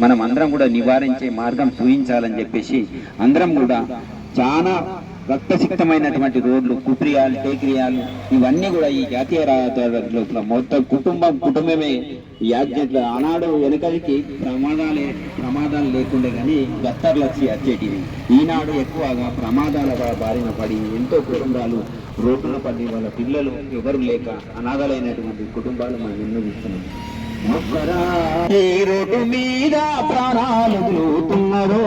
మనం అందరం కూడా నివారించే మార్గం చూపించాలని చెప్పేసి అందరం కూడా చాలా రక్తసిక్తమైనటువంటి రోడ్లు కుప్రియాలు టేక్రియాలు ఇవన్నీ కూడా ఈ జాతీయ రహదారుల మొత్తం కుటుంబం కుటుంబమే యాజ్ఞ ఆనాడు వెనుకలకి ప్రమాదాలే ప్రమాదాలు లేకుండే కానీ గత్తర్లు వచ్చి వచ్చేటివి ఈనాడు ఎక్కువగా ప్రమాదాల బారిన పడి ఎంతో కుటుంబాలు రోడ్డున పడి వాళ్ళ పిల్లలు ఎవరు లేక అనాథలైనటువంటి కుటుంబాలు మనం ఎన్నో చూస్తున్నాం. ఏ రోడ్డు మీద ప్రాణాలు వదులుతున్నరో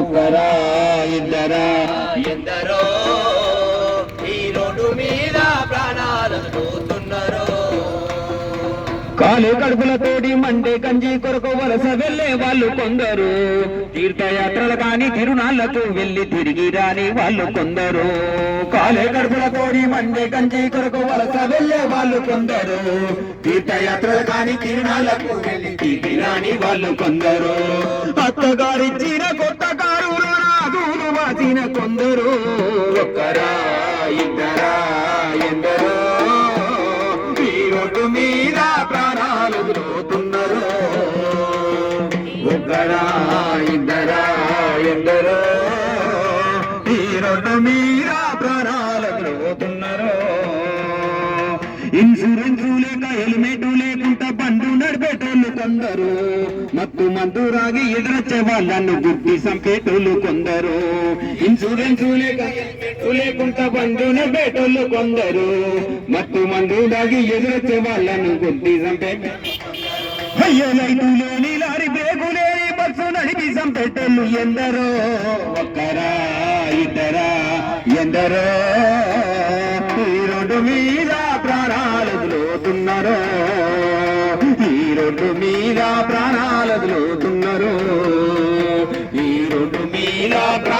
ఒక్కరా ఇద్దరా ఎందరో? కాలు కడుపులతోటి మండే గంజి కొరకు వలస వెళ్ళే వాళ్ళు కొందరు. తీర్థయాత్రలు కాని తిరునాళ్ళకు వెళ్ళి తిరిగి రాని వాళ్ళు కొందరు. కాలే కడుపులతోటి మండే గంజి కొరకు వలస వెళ్ళే వాళ్ళు కొందరు. తీర్థయాత్రలు కాని తిరునాళ్ళకు వెళ్ళి తిరిగి రాని వాళ్ళు కొందరు. అత్తగారిచ్చిన కొత్త కారులో వాసిన కొందరు. ఒక్కరా ఇద్దరా ఎందరో. రోడ్డు మీద ప్రాణాలు వదులుతున్నారు ఒక్కరా ఇద్దరా ఎందరో. ఈ రోడ్డు మీద ప్రాణాలు వదులుతున్నారు ఇన్సూరెన్స్ లేక హెల్మెట్ లేకుండా బండు నడిపేటోళ్ళు కొందరు. మత్తు మందురాగి ఎదురొచ్చే వాళ్ళను గుర్తి సంపేటోళ్ళు కొందరు. ఇన్సూరెన్స్ లేకుండా బండు పేటోళ్ళు కొందరు. మత్తు మందురాగి ఎదురొచ్చే వాళ్ళను గుర్తి సంపే అయ్యో లైటు లారీ బ్రేకు బస్సు నడిపి సంపెట్టెళ్ళు ఎందరో. ఒక్కరా ఇద్దరా ఎందరో. ఈ రోడ్డు మీద ప్రాణాలు లోతున్నారో రోడ్డు మీద ప్రాణాలు వదులుతున్నారు ఈ రోడ్డు మీద ప్రాణాలు